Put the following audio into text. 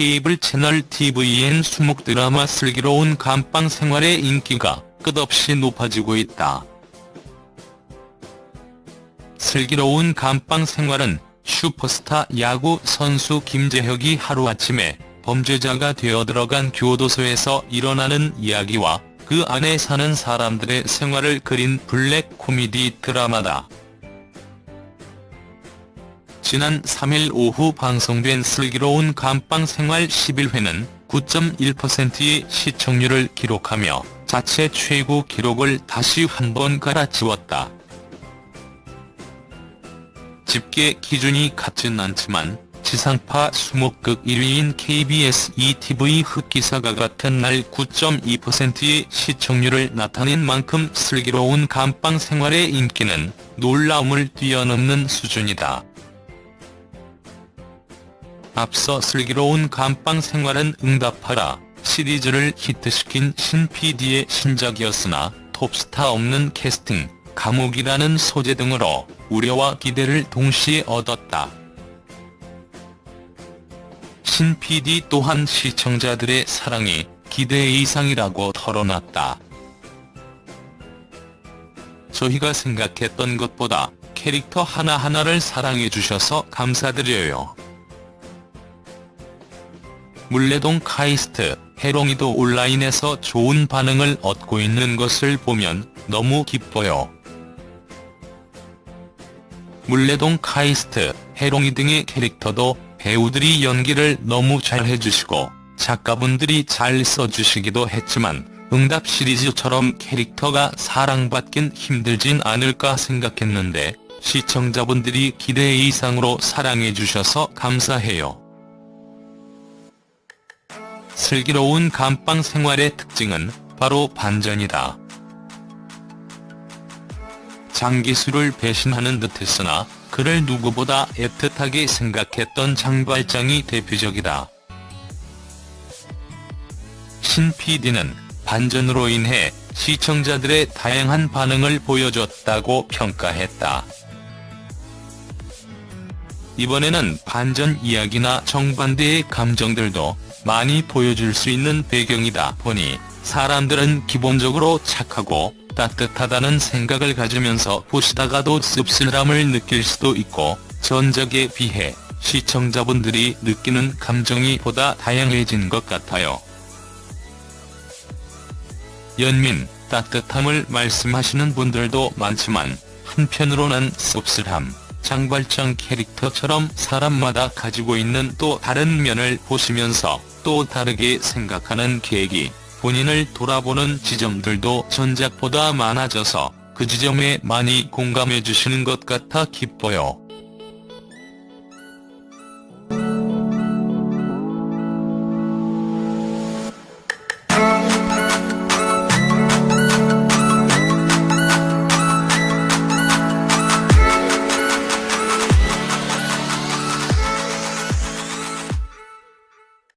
케이블 채널 TVN 수목 드라마 슬기로운 감방 생활의 인기가 끝없이 높아지고 있다. 슬기로운 감방 생활은 슈퍼스타 야구 선수 김재혁이 하루아침에 범죄자가 되어 들어간 교도소에서 일어나는 이야기와 그 안에 사는 사람들의 생활을 그린 블랙 코미디 드라마다. 지난 3일 오후 방송된 슬기로운 감방 생활 11회는 9.1%의 시청률을 기록하며 자체 최고 기록을 다시 한 번 갈아치웠다. 집계 기준이 같진 않지만 지상파 수목극 1위인 KBS ETV 흑기사가 같은 날 9.2%의 시청률을 나타낸 만큼 슬기로운 감방 생활의 인기는 놀라움을 뛰어넘는 수준이다. 앞서 슬기로운 감방 생활은 응답하라 시리즈를 히트시킨 신 PD의 신작이었으나 톱스타 없는 캐스팅, 감옥이라는 소재 등으로 우려와 기대를 동시에 얻었다. 신 PD 또한 시청자들의 사랑이 기대 이상이라고 털어놨다. 저희가 생각했던 것보다 캐릭터 하나하나를 사랑해주셔서 감사드려요. 물레동 카이스트, 해롱이도 온라인에서 좋은 반응을 얻고 있는 것을 보면 너무 기뻐요. 물레동 카이스트, 해롱이 등의 캐릭터도 배우들이 연기를 너무 잘 해주시고 작가분들이 잘 써주시기도 했지만 응답 시리즈처럼 캐릭터가 사랑받긴 힘들진 않을까 생각했는데 시청자분들이 기대 이상으로 사랑해주셔서 감사해요. 슬기로운 감방 생활의 특징은 바로 반전이다. 장기수를 배신하는 듯했으나 그를 누구보다 애틋하게 생각했던 장발장이 대표적이다. 신 PD는 반전으로 인해 시청자들의 다양한 반응을 보여줬다고 평가했다. 이번에는 반전 이야기나 정반대의 감정들도 많이 보여줄 수 있는 배경이다 보니 사람들은 기본적으로 착하고 따뜻하다는 생각을 가지면서 보시다가도 씁쓸함을 느낄 수도 있고 전작에 비해 시청자분들이 느끼는 감정이 보다 다양해진 것 같아요. 연민, 따뜻함을 말씀하시는 분들도 많지만 한편으로는 씁쓸함, 장발장 캐릭터처럼 사람마다 가지고 있는 또 다른 면을 보시면서 또 다르게 생각하는 계기, 본인을 돌아보는 지점들도 전작보다 많아져서 그 지점에 많이 공감해 주시는 것 같아 기뻐요.